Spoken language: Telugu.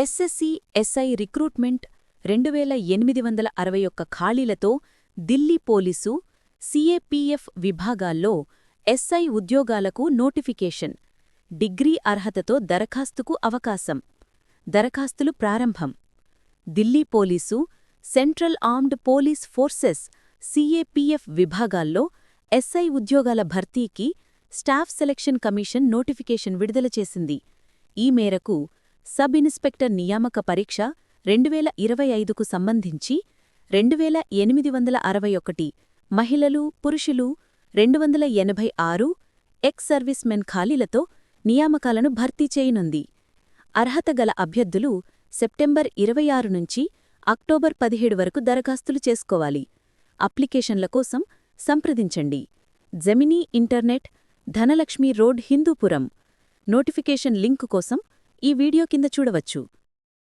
ఎస్ఎస్సి ఎస్ఐ రిక్రూట్మెంట్ రెండు వేల ఎనిమిది వందల అరవై ఒక్క ఖాళీలతో ఢిల్లీ పోలీసు సిఏపిఎఫ్ విభాగాల్లో ఎస్ఐ ఉద్యోగాలకు నోటిఫికేషన్ డిగ్రీ అర్హతతో దరఖాస్తుకు అవకాశం దరఖాస్తులు ప్రారంభం. Delhi police central armed police forces CAPF విభాగాల్లో ఎస్ఐ ఉద్యోగాల భర్తీకి స్టాఫ్ సెలక్షన్ కమిషన్ నోటిఫికేషన్ విడుదల చేసింది. ఈ మేరకు సబ్ ఇన్స్పెక్టర్ నియామక పరీక్ష రెండువేల ఇరవై ఐదుకు సంబంధించి రెండువేల ఎనిమిది వందల అరవై ఒకటి మహిళలు పురుషులు రెండు వందల ఎనభై ఆరు ఎక్స్ సర్వీస్మెన్ ఖాళీలతో నియామకాలను భర్తీ చేయనుంది. అర్హత గల అభ్యర్థులు సెప్టెంబర్ ఇరవై ఆరు నుంచి అక్టోబర్ పదిహేడు వరకు దరఖాస్తులు చేసుకోవాలి. అప్లికేషన్ల కోసం సంప్రదించండి. Gemini internet Dhanalakshmi road Hindupuram. Notification link కోసం ఈ వీడియో కింద చూడవచ్చు.